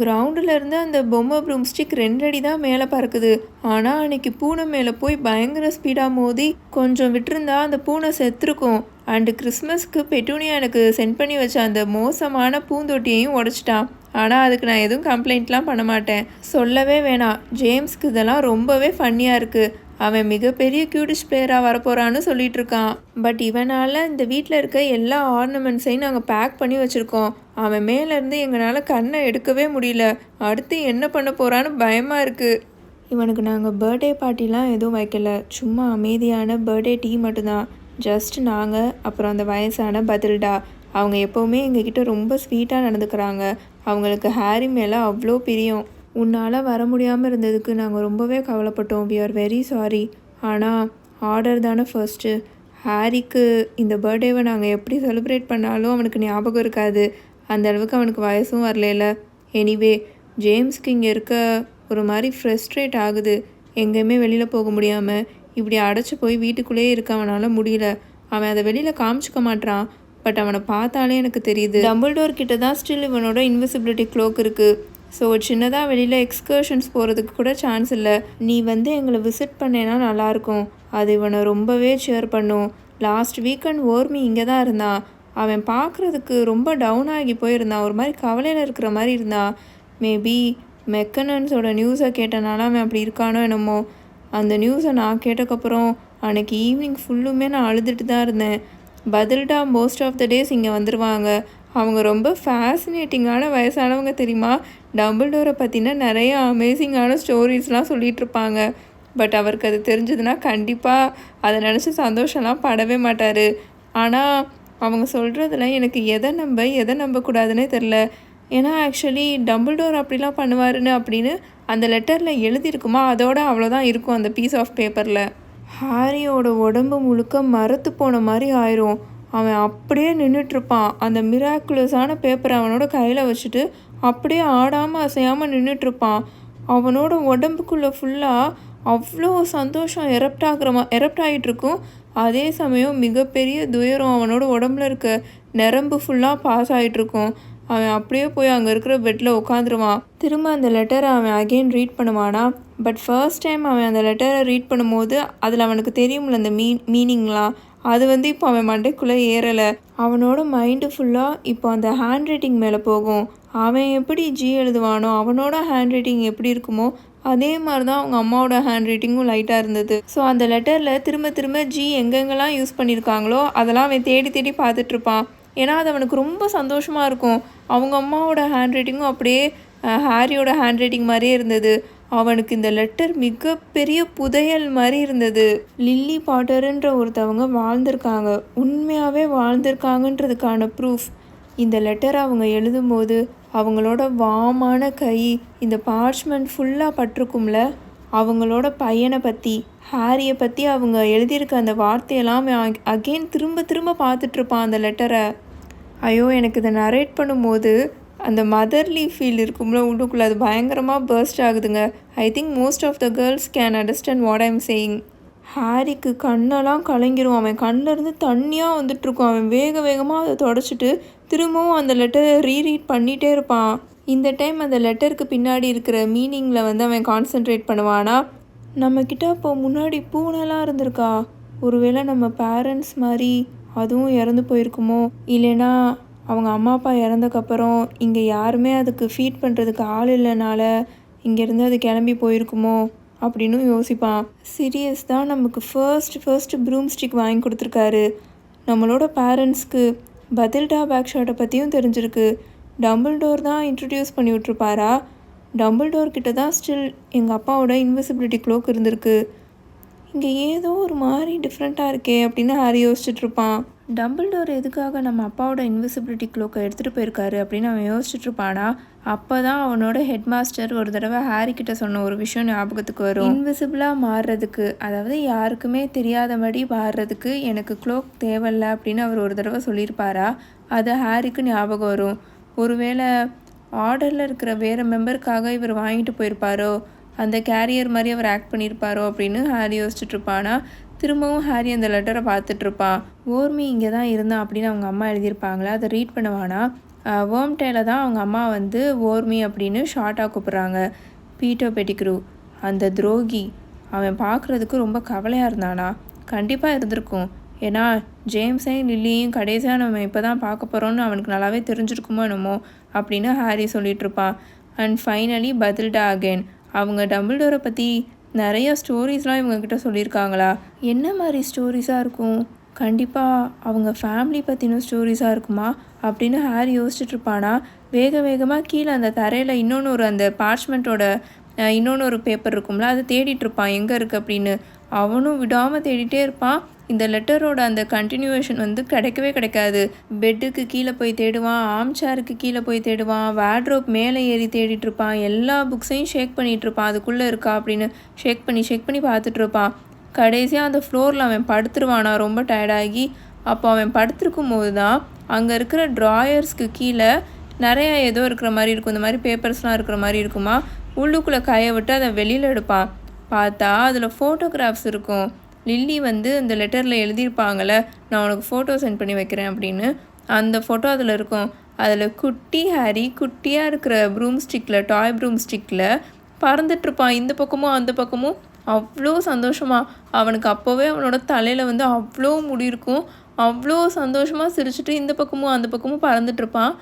கிரவுண்டில் இருந்து அந்த பொம்மை ப்ரூம் ஸ்டிக் ரெண்டடி தான் மேலே பறக்குது. ஆனால் அன்னைக்கு பூனை மேலே போய் பயங்கர ஸ்பீடாக மோதி கொஞ்சம் விட்டுருந்தா அந்த பூனை செத்துருக்கும். அண்டு கிறிஸ்மஸ்க்கு பெட்டூனியா எனக்கு சென்ட் பண்ணி வச்ச அந்த மோசமான பூந்தொட்டியையும் உடச்சிட்டான். ஆனால் அதுக்கு நான் எதுவும் கம்ப்ளைண்ட்லாம் பண்ண மாட்டேன். சொல்லவே வேணாம். ஜேம்ஸ்க்கு இதெல்லாம் ரொம்பவே ஃபன்னியாக இருக்குது அவன் மிகப்பெரிய கியூட்டிஷ் பிளேயராக வரப்போகிறான்னு சொல்லிட்டு இருக்கான் பட் இவனால் இந்த வீட்டில் இருக்க எல்லா ஆர்னமெண்ட்ஸையும் நாங்கள் பேக் பண்ணி வச்சுருக்கோம். அவன் மேலேருந்து எங்களால் கண்ணை எடுக்கவே முடியல. அடுத்து என்ன பண்ண போகிறான்னு பயமாக இருக்குது இவனுக்கு நாங்கள் பர்த்டே பார்ட்டிலாம் எதுவும் வைக்கல. சும்மா அமைதியான பர்த்டே டீ மட்டும்தான். ஜஸ்ட் நாங்கள் அப்புறம் அந்த வயசான பதில்டா. அவங்க எப்போவுமே எங்ககிட்ட ரொம்ப ஸ்வீட்டாக நடந்துக்கிறாங்க. அவங்களுக்கு ஹாரி மேலே அவ்வளோ பிரியம். உன்னால் வர முடியாமல் இருந்ததுக்கு நாங்கள் ரொம்பவே கவலைப்பட்டோம். வி ஆர் வெரி சாரி ஆனால் ஆர்டர் தானே ஃபர்ஸ்ட்டு ஹாரிக்கு இந்த பர்த்டேவை நாங்கள் எப்படி செலிப்ரேட் பண்ணாலும் அவனுக்கு ஞாபகம் இருக்காது. அந்த அளவுக்கு அவனுக்கு வயசும் வரல எனிவே ஜேம்ஸ்க்கு இங்கே இருக்க ஒரு மாதிரி ஃப்ரெஸ்ட்ரேட் ஆகுது. எங்கேயுமே வெளியில் போக முடியாமல் இப்படி அடைச்சி போய் வீட்டுக்குள்ளேயே இருக்க அவனால் முடியல. அவன் அதை வெளியில் காமிச்சிக்க மாட்றான். பட் அவனை பார்த்தாலே எனக்கு தெரியுது. டம்பிள்டோர் கிட்ட தான் ஸ்டில் இவனோட இன்விசிபிலிட்டி க்ளோக் இருக்குது ஸோ சின்னதாக வெளியில் எக்ஸ்கர்ஷன்ஸ் போகிறதுக்கு கூட சான்ஸ் இல்லை. நீ வந்து எங்களை விசிட் பண்ணேன்னா நல்லாயிருக்கும். அது இவனை ரொம்பவே ஷேர் பண்ணும். லாஸ்ட் வீக்கெண்ட் ஓர்மி இங்கே தான் இருந்தான் அவன் பார்க்குறதுக்கு ரொம்ப டவுன் ஆகி போயிருந்தான் ஒரு மாதிரி கவலையில் இருக்கிற மாதிரி இருந்தான் மேபி மெக்கனன்ஸோட நியூஸை கேட்டனால அவன் அப்படி இருக்கானோ என்னமோ. அந்த நியூஸை நான் கேட்டக்கப்புறம் அன்னைக்கு ஈவினிங் ஃபுல்லுமே நான் அழுதுட்டு தான் இருந்தேன். Bathilda most of the days இங்கே வந்துடுவாங்க அவங்க ரொம்ப ஃபேசினேட்டிங்கான வயசானவங்க தெரியுமா? டம்பிள்டோரை பற்றின நிறைய அமேசிங்கான ஸ்டோரிஸ்லாம் சொல்லிகிட்டு இருப்பாங்க பட் அவருக்கு அது தெரிஞ்சதுன்னா கண்டிப்பாக அதை நினச்சி சந்தோஷம்லாம் படவே மாட்டார். ஆனால் அவங்க சொல்கிறதுல எனக்கு எதை நம்ப எதை நம்பக்கூடாதுன்னே தெரில ஏன்னா ஆக்சுவலி டம்பிள்டோர் அப்படிலாம் பண்ணுவாருன்னு அப்படின்னு அந்த லெட்டரில் எழுதியிருக்குமா? அதோட அவ்வளோதான் இருக்கும் அந்த பீஸ் ஆஃப் பேப்பரில் ஹாரியோட உடம்பு முழுக்க மரத்து போன மாதிரி ஆயிரும். அவன் அப்படியே நின்றுட்டுருப்பான் அந்த மிராக்குலஸான பேப்பரை அவனோட கையில் வச்சுட்டு அப்படியே ஆடாமல் அசையாமல் நின்றுட்டுருப்பான் அவனோட உடம்புக்குள்ளே ஃபுல்லாக அவ்வளோ சந்தோஷம் எரப்ட் ஆகிற மா எரப்ட் ஆகிட்டுருக்கும் அதே சமயம் மிகப்பெரிய துயரம் அவனோட உடம்புல இருக்க. நரம்பு ஃபுல்லாக பாஸ் ஆகிட்டுருக்கும் அவன் அப்படியே போய் அங்கே இருக்கிற பெட்டில் உட்காந்துருவான் திரும்ப அந்த லெட்டரை அவன் அகெயின் ரீட் பண்ணுவானா? பட் ஃபர்ஸ்ட் டைம் அவன் அந்த லெட்டரை ரீட் பண்ணும்போது அதில் அவனுக்கு தெரியும்ல அந்த மீ மீனிங்லாம் அது வந்து இப்போ அவன் மண்டைக்குள்ளே ஏறலை. அவனோட மைண்டு ஃபுல்லாக இப்போ அந்த ஹேண்ட் ரைட்டிங் மேலே போகும். அவன் எப்படி ஜி எழுதுவானோ அவனோட ஹேண்ட் ரைட்டிங் எப்படி இருக்குமோ அதே மாதிரி தான் அவங்க அம்மாவோட ஹேண்ட் ரைட்டிங்கும் லைட்டாக இருந்தது. ஸோ அந்த லெட்டரில் திரும்ப திரும்ப ஜி எங்கெங்கெல்லாம் யூஸ் பண்ணியிருக்காங்களோ அதெல்லாம் அவன் தேடி தேடி பார்த்துட்ருப்பான். ஏன்னா அது அவனுக்கு ரொம்ப சந்தோஷமாக இருக்கும். அவங்க அம்மாவோட ஹேண்ட் ரைட்டிங்கும் அப்படியே ஹாரியோட ஹேண்ட் ரைட்டிங் மாதிரியே இருந்தது. அவனுக்கு இந்த லெட்டர் மிகப்பெரிய புதையல் மாதிரி இருந்தது. லில்லி பாட்டருன்ற ஒருத்தவங்க வாழ்ந்திருக்காங்க. உண்மையாகவே வாழ்ந்திருக்காங்கன்றதுக்கான ப்ரூஃப் இந்த லெட்டர் அவங்க எழுதும்போது அவங்களோட வாமான கை இந்த பார்ச்மெண்ட் ஃபுல்லாக பட்டிருக்கும்ல அவங்களோட பையனை பற்றி ஹாரியை பற்றி அவங்க எழுதியிருக்க அந்த வார்த்தையெல்லாம் அகெயின் திரும்ப திரும்ப பார்த்துட்ருப்பான் அந்த லெட்டரை ஐயோ எனக்கு இதை நரேட் பண்ணும்போது அந்த மதர்லி ஃபீல் இருக்கும்ல உள்ளுக்குள்ளே அது பயங்கரமாக பர்ஸ்ட் ஆகுதுங்க. I think most of the girls can understand what I'm saying ஹாரிக்கு கண்ணெல்லாம் கலங்கிரும். அவன் கண்ணிலேருந்து தண்ணியாக வந்துட்டுருக்கும். அவன் வேக வேகமாக அதை தொடச்சிட்டு திரும்பவும் அந்த லெட்டரை ரீரீட் பண்ணிகிட்டே இருப்பான். இந்த டைம் அந்த லெட்டருக்கு பின்னாடி இருக்கிற மீனிங்கில் வந்து அவன் கான்சென்ட்ரேட் பண்ணுவானா. நம்மக்கிட்ட அப்போ முன்னாடி பூனைலாம் இருந்திருக்கா? ஒருவேளை நம்ம பேரண்ட்ஸ் மாதிரி அதுவும் இறந்து போயிருக்குமோ? இல்லைன்னா அவங்க அம்மா அப்பா இறந்தக்கப்புறம் இங்கே யாருமே அதுக்கு ஃபீட் பண்ணுறதுக்கு ஆள் இல்லைனால இங்கேருந்து அது கிளம்பி போயிருக்குமோ அப்படின்னு யோசிப்பான். சீரியஸ் தான் நமக்கு ஃபர்ஸ்ட் ஃபர்ஸ்ட் ப்ரூம் ஸ்டிக் வாங்கி கொடுத்துருக்காரு. நம்மளோட பேரண்ட்ஸ்க்கு பதில்டா பேக் ஷாட்டை பற்றியும் தெரிஞ்சிருக்கு. டபுள் டோர் தான் இன்ட்ரடியூஸ் பண்ணி விட்ருப்பாரா டபுள் டோர் கிட்ட தான் ஸ்டில் எங்கள் அப்பாவோட இன்விசிபிலிட்டி க்ளோக் இருந்திருக்கு. இங்கே ஏதோ ஒரு மாதிரி டிஃப்ரெண்ட்டாக இருக்கே அப்படின்னு ஹாரி யோசிச்சுட்ருப்பான் டபுள் டோர் எதுக்காக நம்ம அப்பாவோட இன்விசிபிலிட்டி க்ளோக்கை எடுத்துகிட்டு போயிருக்காரு அப்படின்னு அவன் யோசிச்சுட்டு இருப்பானா? அப்போ தான் அவனோட ஹெட் மாஸ்டர் ஒரு தடவை ஹாரி கிட்ட சொன்ன ஒரு விஷயம் ஞாபகத்துக்கு வரும். இன்விசிபிளாக மாறுறதுக்கு அதாவது யாருக்குமே தெரியாதபடி மாறுறதுக்கு எனக்கு க்ளோக் தேவையில்ல அப்படின்னு அவர் ஒரு தடவை சொல்லியிருப்பாரா? அது ஹாரிக்கு ஞாபகம் வரும். ஒருவேளை ஆர்டரில் இருக்கிற வேறு மெம்பருக்காக இவர் வாங்கிட்டு போயிருப்பாரோ? அந்த கேரியர் மாதிரி அவர் ஆக்ட் பண்ணியிருப்பாரோ அப்படின்னு ஹாரி யோசிச்சுட்டு இருப்பானா? திரும்பவும் ஹாரி அந்த லெட்டரை பார்த்துட்ருப்பான் ஓர்மி இங்கே தான் இருந்தான் அப்படின்னு அவங்க அம்மா எழுதியிருப்பாங்களா அதை ரீட் பண்ணுவானா? வேர்ம் டேல தான் அவங்க அம்மா வந்து ஓர்மி அப்படின்னு ஷார்ட்டாக கூப்பிட்றாங்க. பீட்டோ பெட்டிக்ரூ. அந்த துரோகி அவன் பார்க்குறதுக்கு ரொம்ப கவலையாக இருந்தானா? கண்டிப்பாக இருந்திருக்கும். ஏன்னா ஜேம்ஸையும் லில்லியும் கடைசியாக நம்ம இப்போ தான் பார்க்க போகிறோம்னு அவனுக்கு நல்லாவே தெரிஞ்சிருக்குமோ என்னமோ அப்படின்னு ஹாரி சொல்லிகிட்ருப்பான் அண்ட் ஃபைனலி பதில்டா அகேன். அவங்க டம்பிள்டோரை பற்றி நிறைய ஸ்டோரிஸ்லாம் இவங்கக்கிட்ட சொல்லியிருக்காங்களா? என்ன மாதிரி ஸ்டோரிஸாக இருக்கும்? கண்டிப்பாக அவங்க ஃபேமிலி பற்றின ஸ்டோரிஸாக இருக்குமா? அப்படின்னு ஹாரி யோசிச்சுட்டு இருப்பானா வேக வேகமாக கீழே அந்த தரையில் இன்னொன்று ஒரு அந்த பார்ச்மெண்ட்டோட இன்னொன்று ஒரு பேப்பர் இருக்கும்ல அதை தேடிட்டு இருப்பான் எங்கே இருக்குது அப்படின்னு. அவனும் விடாமல் தேடிட்டே இருப்பான். இந்த லெட்டரோட அந்த கண்டினியூவேஷன் வந்து கிடைக்கவே கிடைக்காது. பெட்டுக்கு கீழே போய் தேடுவான் ஆம் சேருக்கு கீழே போய் தேடுவான் வேட்ரோப் மேலே ஏறி தேடிட்டு இருப்பான் எல்லா புக்ஸையும் ஷேக் பண்ணிட்டு இருப்பான் அதுக்குள்ளே இருக்கா அப்படின்னு ஷேக் பண்ணி ஷேக் பண்ணி பார்த்துட்டு இருப்பான். கடைசியாக அந்த ஃப்ளோரில் அவன் படுத்துருவானா ரொம்ப டயர்டாகி அப்போ அவன் படுத்திருக்கும் போது தான் அங்கே இருக்கிற ட்ராயர்ஸ்க்கு கீழே நிறையா ஏதோ இருக்கிற மாதிரி இருக்கும். இந்த மாதிரி பேப்பர்ஸ்லாம் இருக்கிற மாதிரி இருக்குமா? உள்ளுக்குள்ளே கையை விட்டு அதை வெளியில் எடுப்பான். பார்த்தா அதில் ஃபோட்டோகிராஃப்ஸ் இருக்கும். லில்லி வந்து அந்த லெட்டரில் எழுதியிருப்பாங்கள்ல நான் உனக்கு ஃபோட்டோ சென்ட் பண்ணி வைக்கிறேன் அப்படின்னு. அந்த ஃபோட்டோ அதில் இருக்கும். அதில் குட்டி ஹாரி குட்டியாக இருக்கிற ப்ரூம் ஸ்டிக்கில் டாய் ப்ரூம் ஸ்டிக்கில் பறந்துட்டுருப்பான். இந்த பக்கமும் அந்த பக்கமும். அவ்வளோ சந்தோஷமாக அவனுக்கு அப்போவே அவனோட தலையில் வந்து அவ்வளோ முடி இருக்கும். அவ்வளோ சந்தோஷமாக சிரிச்சுட்டு இந்த பக்கமும் அந்த பக்கமும் பறந்துட்டுருப்பான்.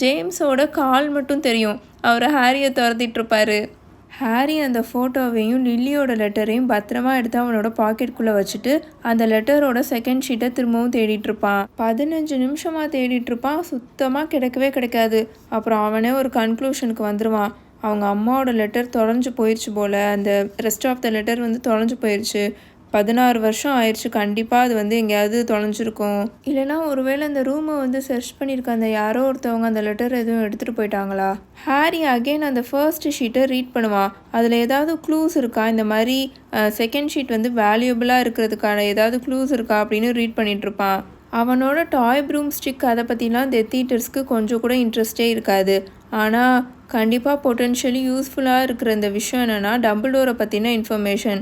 ஜேம்ஸோட கால் மட்டும் தெரியும். அவரை ஹாரியை துரத்திட்டு ஹாரி அந்த ஃபோட்டோவையும் லில்லியோட லெட்டரையும் பத்திரமா எடுத்து அவனோட பாக்கெட்குள்ளே வச்சுட்டு அந்த லெட்டரோட செகண்ட் ஷீட்டை திரும்பவும் தேடிட்டு இருப்பான். பதினஞ்சு நிமிஷமாக தேடிட்டு இருப்பான். சுத்தமாக கிடைக்கவே கிடைக்காது. அப்புறம் அவனே ஒரு கன்க்ளூஷனுக்கு வந்துடுவான் அவங்க அம்மாவோட லெட்டர் தொலைஞ்சு போயிடுச்சு போல். அந்த ரெஸ்ட் ஆஃப் த லெட்டர் வந்து தொலைஞ்சு போயிடுச்சு பதினாறு வருஷம் ஆயிடுச்சு கண்டிப்பாக அது வந்து எங்கேயாவது தொலைஞ்சிருக்கும். இல்லைனா ஒருவேளை அந்த ரூமை வந்து சர்ச் பண்ணியிருக்க அந்த யாரோ ஒருத்தவங்க அந்த லெட்டர் எதுவும் எடுத்துகிட்டு போயிட்டாங்களா? ஹாரி அகெயின் அந்த ஃபர்ஸ்ட் ஷீட்டை ரீட் பண்ணுவான். அதில் ஏதாவது க்ளூஸ் இருக்கா? இந்த மாதிரி செகண்ட் ஷீட் வந்து வேல்யூபிளாக இருக்கிறதுக்கான ஏதாவது க்ளூஸ் இருக்கா? அப்படின்னு ரீட் பண்ணிகிட்ருப்பான் அவனோட டாய் ப்ரூம் ஸ்டிக் அதை பற்றிலாம் டெத் தியேட்டர்ஸ்க்கு கொஞ்சம் கூட இன்ட்ரெஸ்டே இருக்காது. ஆனால் கண்டிப்பாக பொட்டென்ஷியலி யூஸ்ஃபுல்லாக இருக்கிற இந்த விஷயம் என்னென்னா டபுள் டோரை பற்றின இன்ஃபர்மேஷன்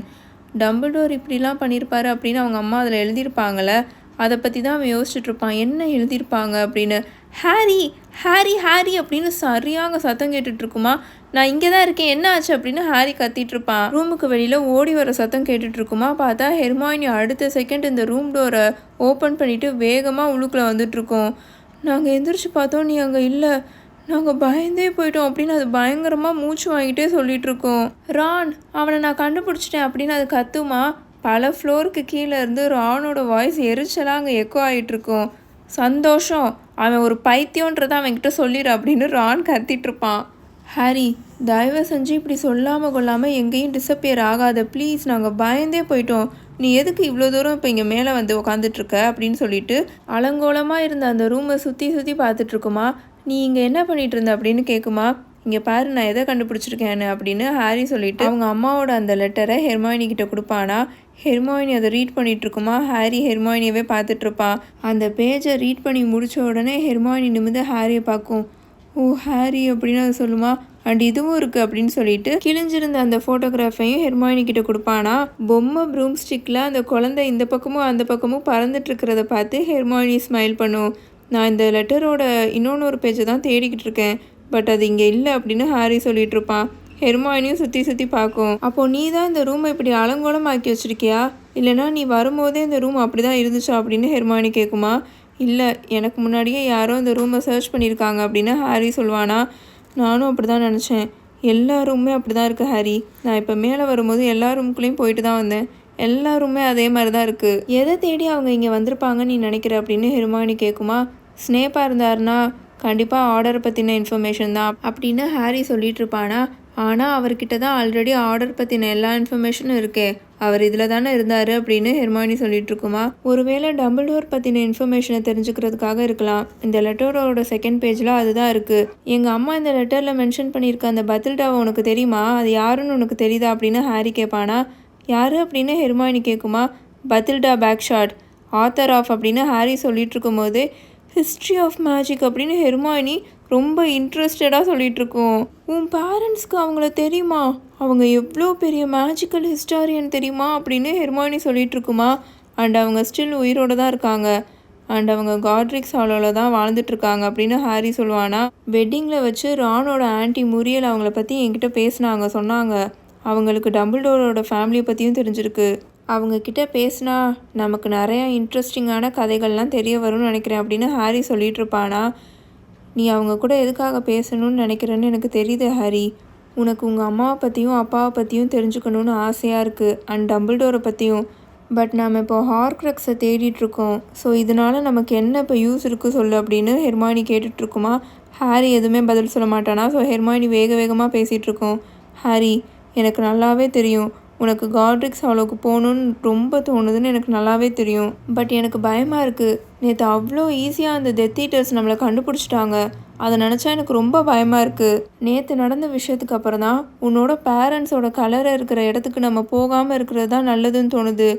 டம்பிள்டோர் இப்படிலாம் பண்ணியிருப்பாரு அப்படின்னு அவங்க அம்மா அதில் எழுதியிருப்பாங்கள அதை பற்றி தான் அவன் யோசிச்சுட்ருப்பான். என்ன எழுதியிருப்பாங்க அப்படின்னு? ஹாரி ஹாரி ஹாரி அப்படின்னு சரியாக சத்தம் கேட்டுட்ருக்குமா? நான் இங்கே தான் இருக்கேன் என்ன ஆச்சு அப்படின்னு ஹாரி கத்திட்ருப்பான். ரூமுக்கு வெளியில் ஓடி வர சத்தம் கேட்டுட்ருக்குமா? பார்த்தா ஹெர்மாயினி அடுத்த செகண்ட் இந்த ரூம் டோரை ஓப்பன் பண்ணிவிட்டு வேகமாக உள்ளுக்குள்ளே வந்துட்ருக்கோம். நாங்கள் எந்திரிச்சு பார்த்தோம் நீ அங்கே இல்லை. நாங்கள் பயந்தே போயிட்டோம் அப்படின்னு அது பயங்கரமாக மூச்சு வாங்கிட்டே சொல்லிகிட்ருக்கோம் ரான் அவனை நான் கண்டுபிடிச்சிட்டேன் அப்படின்னு அது கத்துமா? பல ஃப்ளோருக்கு கீழே இருந்து ரானோட வாய்ஸ் எரிச்சலாக அங்கே எக்கோ ஆகிட்டுருக்கும் சந்தோஷம் அவன் ஒரு பைத்தியன்றதை அவன்கிட்ட சொல்லிடு அப்படின்னு ரான் கத்திட்ருப்பான் ஹரி ஹாரி தயவு செஞ்சு இப்படி சொல்லாமல் கொள்ளாமல் எங்கேயும் டிஸப்பியர் ஆகாத ப்ளீஸ் நாங்கள் பயந்தே போயிட்டோம். நீ எதுக்கு இவ்வளோ தூரம் இப்போ இங்கே மேலே வந்து உக்காந்துட்ருக்க அப்படின்னு சொல்லிட்டு அலங்கோலமாக இருந்த அந்த ரூமை சுற்றி சுற்றி பார்த்துட்ருக்குமா நீ இங்கே என்ன பண்ணிகிட்டு இருந்த அப்படின்னு கேட்குமா இங்கே பாரு நான் எதை கண்டுபிடிச்சிருக்கேன்னு அப்படின்னு ஹாரி சொல்லிட்டு அவங்க அம்மாவோட அந்த லெட்டரை ஹெர்மாயினி கிட்ட கொடுப்பானா? ஹெர்மாயினி அதை ரீட் பண்ணிட்டு இருக்குமா ஹாரி ஹெர்மாயினியவே பார்த்துட்டு அந்த பேஜை ரீட் பண்ணி முடிச்ச உடனே ஹெர்மாயினி நிமிந்து ஹாரியை பார்க்கும். ஓ ஹாரி அப்படின்னு அதை சொல்லுமா? அண்ட் இதுவும் இருக்குது அப்படின்னு சொல்லிட்டு கிழிஞ்சிருந்த அந்த ஃபோட்டோகிராஃபையும் ஹெர்மாயினி கிட்ட கொடுப்பானா? பொம்மை ப்ரூம் ஸ்டிக்கில் அந்த குழந்தை இந்த பக்கமும் அந்த பக்கமும் பறந்துட்டு இருக்கிறத பார்த்து ஹெர்மாயினி ஸ்மைல் பண்ணும். நான் இந்த லெட்டரோட இன்னொன்று ஒரு பேஜை தான் தேடிக்கிட்டு இருக்கேன். பட் அது இங்கே இல்லை அப்படின்னு ஹாரி சொல்லிட்டு இருப்பான் ஹெர்மாயினியும் சுற்றி சுற்றி பார்க்கும். அப்போது நீ தான் இந்த ரூமை இப்படி அலங்கோலம் ஆக்கி வச்சிருக்கியா? இல்லைனா நீ வரும்போதே இந்த ரூம் அப்படி தான் இருந்துச்சா அப்படின்னு ஹெர்மாயினி கேட்குமா இல்லை எனக்கு முன்னாடியே யாரோ இந்த ரூமை சர்ச் பண்ணியிருக்காங்க அப்படின்னு ஹாரி சொல்லுவானா நானும் அப்படி தான் நினச்சேன். எல்லா ரூமுமே அப்படி தான் இருக்குது ஹாரி. நான் இப்போ மேலே வரும்போது எல்லா ரூமுக்குள்ளேயும் போயிட்டு தான் வந்தேன். எல்லா ரூமே அதே மாதிரி தான் இருக்குது எதை தேடி அவங்க இங்கே வந்திருப்பாங்கன்னு நீ நினைக்கிற அப்படின்னு ஹெருமானி கேட்குமா ஸ்னேப்பாக இருந்தார்னா கண்டிப்பாக ஆர்டரை பற்றின இன்ஃபர்மேஷன் தான் அப்படின்னு ஹாரி சொல்லிட்டு இருப்பானா ஆனால் அவர்கிட்ட தான் ஆல்ரெடி ஆர்டர் பற்றின எல்லா இன்ஃபர்மேஷனும் இருக்கே. அவர் இதில் தானே இருந்தார் அப்படின்னு ஹெர்மானி சொல்லிட்டு இருக்குமா ஒருவேளை டோர் பற்றின இன்ஃபர்மேஷனை தெரிஞ்சுக்கிறதுக்காக இருக்கலாம். இந்த லெட்டரோட செகண்ட் பேஜில் அதுதான் இருக்குது எங்கள் அம்மா இந்த லெட்டரில் மென்ஷன் பண்ணியிருக்க அந்த பத்தில்டாவை உனக்கு தெரியுமா? அது யாருன்னு உனக்கு தெரியுதா அப்படின்னு ஹாரி கேட்பானா யார் அப்படின்னு ஹெர்மானி கேட்குமா Bathilda Bagshot author of அப்படின்னு ஹாரி சொல்லிட்டு இருக்கும்போது ஹிஸ்ட்ரி ஆஃப் மேஜிக் அப்படின்னு ஹெர்மாயினி ரொம்ப இன்ட்ரெஸ்டடாக சொல்லிகிட்ருக்கோம் உன் பேரண்ட்ஸ்க்கு அவங்கள தெரியுமா? அவங்க எவ்வளோ பெரிய மேஜிக்கல் ஹிஸ்டாரியன் தெரியுமா? அப்படின்னு ஹெர்மாயினி சொல்லிகிட்ருக்குமா அண்ட் அவங்க ஸ்டில் உயிரோடு தான் இருக்காங்க. அண்ட் அவங்க காட்ரிக்ஸ் ஹாலோவில் தான் வாழ்ந்துட்டு இருக்காங்க அப்படின்னு ஹாரி சொல்லுவானா? வெட்டிங்கில் வச்சு ரானோட ஆன்ட்டி முரியல் அவங்கள பற்றி என்கிட்ட பேசினாங்க சொன்னாங்க. அவங்களுக்கு டபுள் டோரோட ஃபேமிலியை பற்றியும் தெரிஞ்சிருக்கு. அவங்கக்கிட்ட பேசினா நமக்கு நிறையா இன்ட்ரெஸ்டிங்கான கதைகள்லாம் தெரிய வரும்னு நினைக்கிறேன் அப்படின்னு ஹாரி சொல்லிட்டு இருப்பானா நீ அவங்க கூட எதுக்காக பேசணும்னு நினைக்கிறேன்னு எனக்கு தெரியுது ஹாரி. உனக்கு உங்கள் அம்மாவை பற்றியும் அப்பாவை பற்றியும் தெரிஞ்சுக்கணுன்னு ஆசையாக இருக்குது அண்ட் டம்பிள்டோரை பற்றியும் பட் நாம் இப்போ ஹார்க்ரக்ஸை தேடிட்டுருக்கோம். ஸோ இதனால் நமக்கு என்ன இப்போ யூஸ் இருக்குது சொல்லு அப்படின்னு ஹெர்மானி கேட்டுட்ருக்குமா ஹாரி எதுவுமே பதில் சொல்ல மாட்டானா? ஸோ ஹெர்மானி வேக வேகமாக பேசிகிட்ருக்கோம் ஹாரி எனக்கு நல்லாவே தெரியும். உனக்கு காட்ரிக்ஸ் அவ்வளோக்கு போகணுன்னு ரொம்ப தோணுதுன்னு எனக்கு நல்லாவே தெரியும். பட் எனக்கு பயமாக இருக்குது நேற்று அவ்வளோ ஈஸியாக அந்த டெத் ஈட்டர்ஸ் நம்மளை கண்டுபிடிச்சிட்டாங்க. அதை நினச்சா எனக்கு ரொம்ப பயமாக இருக்குது நேற்று நடந்த விஷயத்துக்கு அப்புறம் தான் உன்னோட பேரண்ட்ஸோட கலரை இருக்கிற இடத்துக்கு நம்ம போகாமல் இருக்கிறது தான் நல்லதுன்னு தோணுது.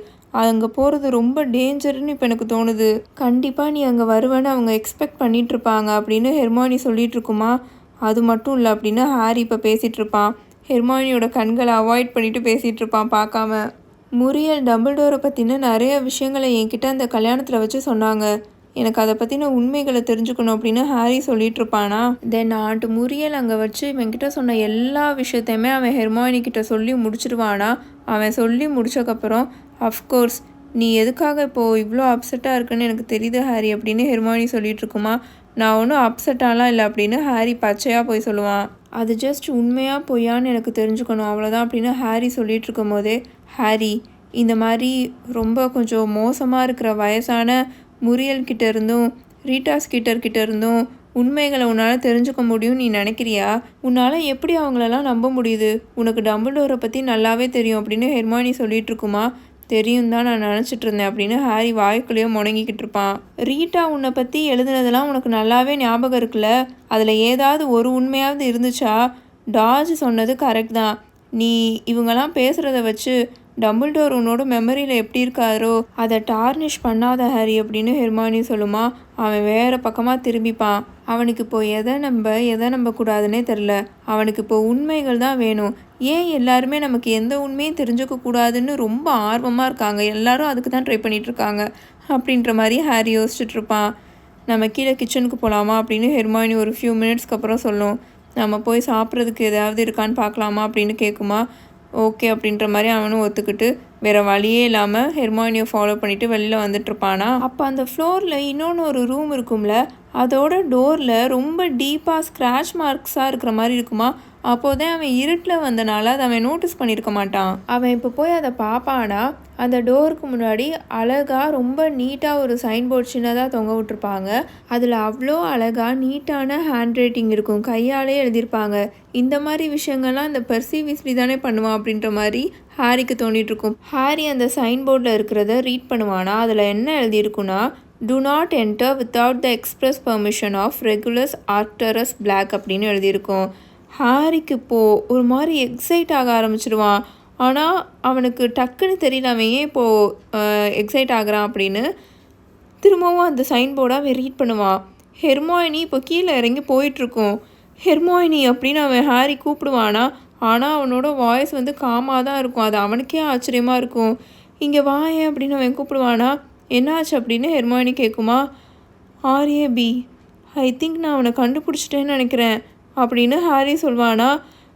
அங்கே போகிறது ரொம்ப டேஞ்சர்னு இப்போ எனக்கு தோணுது. கண்டிப்பாக நீ அங்கே வருவேன்னு அவங்க எக்ஸ்பெக்ட் பண்ணிகிட்ருப்பாங்க அப்படின்னு ஹெர்மானி சொல்லிகிட்ருக்குமா இருக்குமா? அது மட்டும் இல்லை அப்படின்னு ஹாரி இப்போ பேசிகிட்ருப்பான் இருப்பான் ஹெர்மானியோட கண்களை அவாய்ட் பண்ணிட்டு பேசிகிட்டு இருப்பான் பார்க்காம. முரியல் டம்பிள்டோரை பற்றின நிறைய விஷயங்களை என்கிட்ட அந்த கல்யாணத்தில் வச்சு சொன்னாங்க. எனக்கு அதை பற்றின உண்மைகளை தெரிஞ்சுக்கணும் அப்படின்னு ஹாரி சொல்லிட்டு இருப்பானா? தென் ஆண்ட் முரியல் அங்கே வச்சு இவன்கிட்ட சொன்ன எல்லா விஷயத்தையுமே அவன் ஹெர்மானி கிட்ட சொல்லி முடிச்சிருவானா? அவன் சொல்லி முடிச்சக்கப்புறம் அஃப்கோர்ஸ் நீ எதுக்காக இப்போது இவ்வளோ அப்செட்டாக இருக்குன்னு எனக்கு தெரியுது ஹாரி அப்படின்னு ஹெர்மானி சொல்லிட்டு இருக்குமா? நான் ஒன்றும் அப்செட்டாலாம் இல்லை அப்படின்னு ஹாரி பச்சையாக போய் சொல்லுவான். அது ஜஸ்ட் உண்மையாக பொய்யான்னு எனக்கு தெரிஞ்சுக்கணும். அவ்வளோதான் அப்படின்னு ஹாரி சொல்லிட்டு இருக்கும் போதே ஹாரி இந்த மாதிரி ரொம்ப கொஞ்சம் மோசமாக இருக்கிற வயசான முரியல்கிட்ட இருந்தும் ரீட்டாஸ் கிட்டர் கிட்ட இருந்தும் உண்மைகளை உன்னால் தெரிஞ்சுக்க முடியும் நீ நினைக்கிறியா? உன்னால் எப்படி அவங்களெல்லாம் நம்ப முடியுது? உனக்கு டம்பிள்டோரை பற்றி நல்லாவே தெரியும் அப்படின்னு ஹெர்மானி சொல்லிட்டு இருக்குமா தெரியும் தான் நான் நினச்சிட்டு இருந்தேன் அப்படின்னு ஹாரி வாய்க்குள்ளேயே முடங்கிக்கிட்டு இருப்பான் ரீட்டா உன்னை பற்றி எழுதுனதெல்லாம் உனக்கு நல்லாவே ஞாபகம் இருக்குல்ல? அதில் ஏதாவது ஒரு உண்மையாவது இருந்துச்சா? டாஜ் சொன்னது கரெக்ட் தான். நீ இவங்கெல்லாம் பேசுகிறத வச்சு டம்பிள்டோர் உன்னோட மெமரியில் எப்படி இருக்காரோ அதை டார்னிஷ் பண்ணாத ஹாரி அப்படின்னு ஹெர்மானி சொல்லுமா. அவன் வேறு பக்கமாக திரும்பிப்பான். அவனுக்கு இப்போ எதை நம்ப எதை நம்பக்கூடாதுன்னே தெரில அவனுக்கு இப்போ உண்மைகள் தான் வேணும். ஏன் எல்லாருமே நமக்கு எந்த உண்மையும் தெரிஞ்சுக்க கூடாதுன்னு ரொம்ப ஆர்வமாக இருக்காங்க. எல்லாரும் அதுக்கு தான் ட்ரை பண்ணிட்டு இருக்காங்க. அப்படின்ற மாதிரி ஹாரி யோசிச்சுட்டு இருப்பான். நம்ம கீழே கிச்சனுக்கு போகலாமா அப்படின்னு ஹெர்மாயினி ஒரு ஃபியூ மினிட்ஸ்க்கு அப்புறம் சொல்லும். நம்ம போய் சாப்பிட்றதுக்கு ஏதாவது இருக்கான்னு பார்க்கலாமா அப்படின்னு கேட்குமா ஓகே அப்படின்ற மாதிரி அவனும் ஒத்துக்கிட்டு வேறு வழியே இல்லாமல் ஹெர்மானியை ஃபாலோ பண்ணிவிட்டு வெளியில் வந்துட்டுருப்பானா? அப்போ அந்த ஃப்ளோரில் இன்னொன்று ஒரு ரூம் இருக்கும்ல அதோட டோரில் ரொம்ப டீப்பாக ஸ்க்ராட்ச் மார்க்ஸாக இருக்கிற மாதிரி இருக்குமா? அப்போதே அவன் இருட்டில் வந்தனால அதை அவன் நோட்டீஸ் பண்ணியிருக்க மாட்டான். அவன் இப்போ போய் அதை பார்ப்பானா அந்த டோருக்கு முன்னாடி அழகாக ரொம்ப நீட்டாக ஒரு சைன் போர்ட் சின்னதாக தொங்க விட்டுருப்பாங்க. அதில் அவ்வளோ அழகாக நீட்டான ஹேண்ட் ரைட்டிங் இருக்கும். கையாலே எழுதியிருப்பாங்க. இந்த மாதிரி விஷயங்கள்லாம் இந்த பெர்சி விஸ்லி தானே பண்ணுவான் அப்படின்ற மாதிரி ஹாரிக்கு தோணிகிட்ருக்கும் இருக்கும் ஹாரி அந்த சைன் போர்டில் இருக்கிறத ரீட் பண்ணுவானா? அதில் என்ன எழுதியிருக்குன்னா do not enter without the express permission of Regulus Arcturus Black அப்படின்னு எழுதியிருக்கோம். ஹாரிக்கு இப்போது ஒரு மாதிரி எக்ஸைட் ஆக ஆரம்பிச்சிடுவான். ஆனால் அவனுக்கு டக்குன்னு தெரியல அவன் ஏன் இப்போது எக்ஸைட் ஆகுறான் அப்படின்னு திரும்பவும் அந்த சைன் போர்டை அவன் ரீட் பண்ணுவான். ஹெர்மாயினி இப்போ கீழே இறங்கி போயிட்டுருக்கோம். ஹெர்மாயினி அப்படின்னு அவன் ஹாரி கூப்பிடுவானா? ஆனால் அவனோட வாய்ஸ் வந்து காமாக தான் இருக்கும். அது அவனுக்கே ஆச்சரியமாக இருக்கும். இங்கே வாயேன் அப்படின்னு அவன் கூப்பிடுவானா? என்னாச்சு அப்படின்னு ஹெர்மாயினி கேட்குமா? ஆர்ஏபி ஐ திங்க் நான் அவனை கண்டுபிடிச்சிட்டேன்னு நினைக்கிறேன். அப்படின்னு ஹாரி சொல்வானா.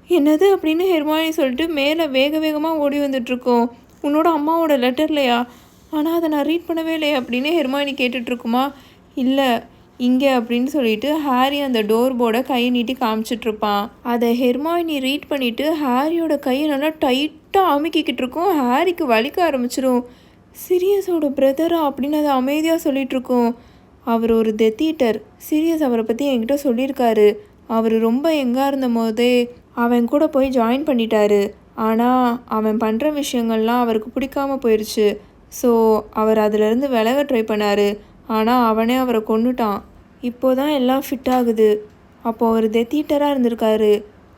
என்னது அப்படின்னு ஹெர்மானி சொல்லிட்டு மேலே வேக வேகமாக ஓடி வந்துட்ருக்கோம் உன்னோட அம்மாவோட லெட்டர்லையா ஆனால் அதை நான் ரீட் பண்ணவே இல்லையே அப்படின்னு ஹெர்மாயினி கேட்டுட்ருக்குமா இல்லை இங்கே அப்படின்னு சொல்லிட்டு ஹாரி அந்த டோர் போர்டை கையை நீட்டி காமிச்சிட்ருப்பான் அதை ஹெர்மாயினி ரீட் பண்ணிவிட்டு ஹாரியோட கையை நல்லா டைட்டாக அமுக்கிக்கிட்டு இருக்கும் ஹாரிக்கு வலிக்க ஆரம்பிச்சிடும் சிரியஸோட பிரதரா அப்படின்னு அதை அமைதியாக சொல்லிகிட்ருக்கோம் அவர் ஒரு டெத் ஈட்டர் சீரியஸ் அவரை பற்றி என்கிட்ட சொல்லியிருக்காரு. அவர் ரொம்ப எங்காக இருந்தபோதே அவன் கூட போய் ஜாயின் பண்ணிட்டாரு. ஆனால் அவன் பண்ணுற விஷயங்கள்லாம் அவருக்கு பிடிக்காம போயிடுச்சு ஸோ அவர் அதிலிருந்து விலக ட்ரை பண்ணார். ஆனால் அவனே அவரை கொண்டுட்டான் இப்போ தான் எல்லாம் ஃபிட் ஆகுது. அப்போ அவர் டெத் இருந்திருக்காரு.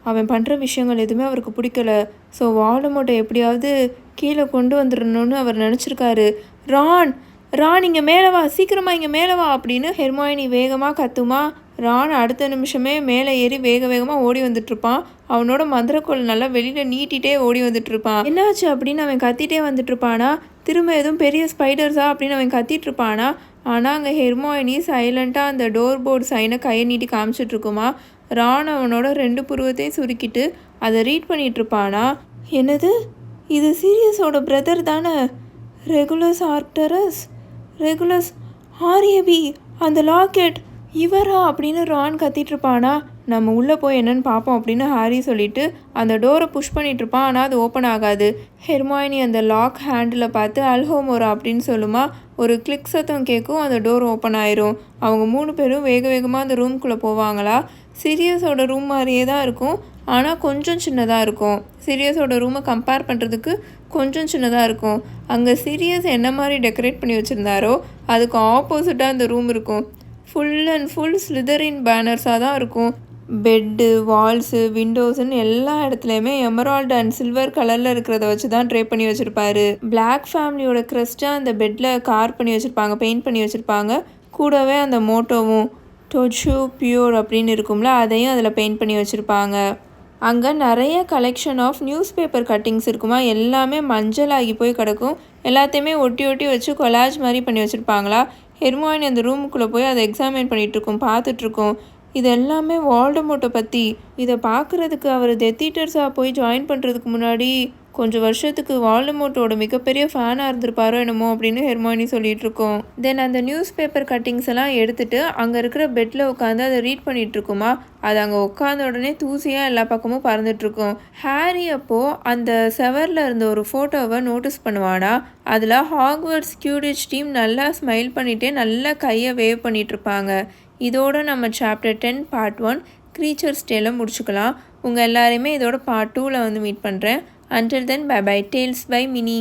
அவன் பண்ணுற விஷயங்கள் எதுவுமே அவருக்கு பிடிக்கல. ஸோ வால்டமோட்டை எப்படியாவது கீழே கொண்டு வந்துடணும்னு அவர் நினச்சிருக்காரு. ரான்! ரான் இங்கே மேலே வா சீக்கிரமாக இங்கே மேலே வா அப்படின்னு ஹெர்மாயினி வேகமாக கத்துமா. ரான் அடுத்த நிமிஷமே மேலே ஏறி வேக வேகமாக ஓடி வந்துட்டுருப்பான். அவனோட மந்திரக்கோள் நல்லா வெளியில் நீட்டிகிட்டே ஓடி வந்துட்டுருப்பான். என்னாச்சு அப்படின்னு அவன் கத்திட்டே வந்துட்டுருப்பானா? திரும்ப எதுவும் பெரிய ஸ்பைடர்ஸா அப்படின்னு அவன் கத்திட்டு இருப்பானா ஆனால் அங்கே ஹெர்மாயினி சைலண்ட்டாக அந்த டோர் போர்டு சைனை கையை நீட்டி காமிச்சிட்ருக்குமா ரான் அவனோட ரெண்டு புருவத்தையும் சுருக்கிட்டு அதை ரீட் பண்ணிகிட்ருப்பானா என்னது? இது சீரியஸோட பிரதர் தானே? Regulus Arcturus? ரெகுலஸ் ஆரியபி அந்த லாக்கெட் இவரா அப்படின்னு ரான் கத்திட்டு இருப்பானா? நம்ம உள்ளே போய் என்னென்னு பார்ப்போம் அப்படின்னு ஹாரி சொல்லிட்டு அந்த டோரை புஷ் பண்ணிகிட்ருப்பான் இருப்பான். ஆனால் அது ஓப்பன் ஆகாது. ஹெர்மாயினி அந்த லாக் ஹேண்டில் பார்த்து அல்ஹோமோரா அப்படின்னு சொல்லுமா? ஒரு கிளிக் சத்தம் கேட்கும் அந்த டோர் ஓப்பன் ஆயிரும். அவங்க மூணு பேரும் வேக வேகமாக அந்த ரூம்குள்ளே போவாங்களா? சீரியஸோட ரூம் மாதிரியே தான் இருக்கும். ஆனால் கொஞ்சம் சின்னதாக இருக்கும். சீரியஸோட ரூமை கம்பேர் பண்ணுறதுக்கு கொஞ்சம் சின்னதாக இருக்கும். அங்கே சீரியஸ் என்ன மாதிரி டெக்கரேட் பண்ணி வச்சுருந்தாரோ அதுக்கு ஆப்போசிட்டாக அந்த ரூம் இருக்கும். ஃபுல் அண்ட் ஃபுல் ஸ்லிதரின் பேனர்ஸாக தான் இருக்கும். பெட்டு வால்ஸு விண்டோஸ்ன்னு எல்லா இடத்துலையுமே எமரால்டு அண்ட் சில்வர் கலரில் இருக்கிறத வச்சு தான் ட்ரே பண்ணி வச்சுருப்பாரு. பிளாக் ஃபேமிலியோட க்ரெஸ்ட்டாக அந்த பெட்டில் கார் பண்ணி வச்சுருப்பாங்க பெயிண்ட் பண்ணி வச்சுருப்பாங்க. கூடவே அந்த மோட்டோவும் டொச்சு பியூர் அப்படின்னு இருக்கும்ல அதையும் அதில் பெயிண்ட் பண்ணி வச்சுருப்பாங்க. அங்கே நிறைய collection of news paper cuttings இருக்குமா? எல்லாமே மஞ்சள் ஆகி போய் கிடக்கும். எல்லாத்தையுமே ஒட்டி ஒட்டி வச்சு கொலாஜ் மாதிரி பண்ணி வச்சுருப்பாங்களா? ஹெர்மாயின் அந்த ரூமுக்குள்ளே போய் அதை எக்ஸாமின் பண்ணிகிட்ருக்கோம் பார்த்துட்ருக்கோம் இது எல்லாமே வால்டமோட்டை பற்றி இதை பார்க்குறதுக்கு அவர் டெத்தீட்டர்ஸாக போய் ஜாயின் பண்ணுறதுக்கு முன்னாடி கொஞ்சம் வருஷத்துக்கு வால்டமோட்டோட மிகப்பெரிய ஃபேனாக இருந்திருப்பாரோ என்னமோ அப்படின்னு ஹெர்மானி சொல்லிட்டு இருக்கோம் தென் அந்த நியூஸ் பேப்பர் கட்டிங்ஸ் எல்லாம் எடுத்துட்டு அங்கே இருக்கிற பெட்டில் உட்காந்து அதை ரீட் பண்ணிட்டு இருக்குமா அது அங்கே உட்காந்த உடனே தூசியாக எல்லா பக்கமும் பறந்துட்டு இருக்கும் ஹாரி அப்போ அந்த செவரில் இருந்த ஒரு ஃபோட்டோவை நோட்டீஸ் பண்ணுவானா? அதில் ஹாக்வர்ட்ஸ் கியூடிச் டீம் நல்லா ஸ்மைல் பண்ணிகிட்டே நல்லா கையை வேவ் பண்ணிட்டு இருப்பாங்க இதோட நம்ம chapter ten part one creature's tale முடிச்சுக்கலாம். உங்கள் எல்லாரையுமே இதோட பார்ட் டூவில் வந்து மீட் பண்ணுறேன் Until then, bye bye. Tales by Mini.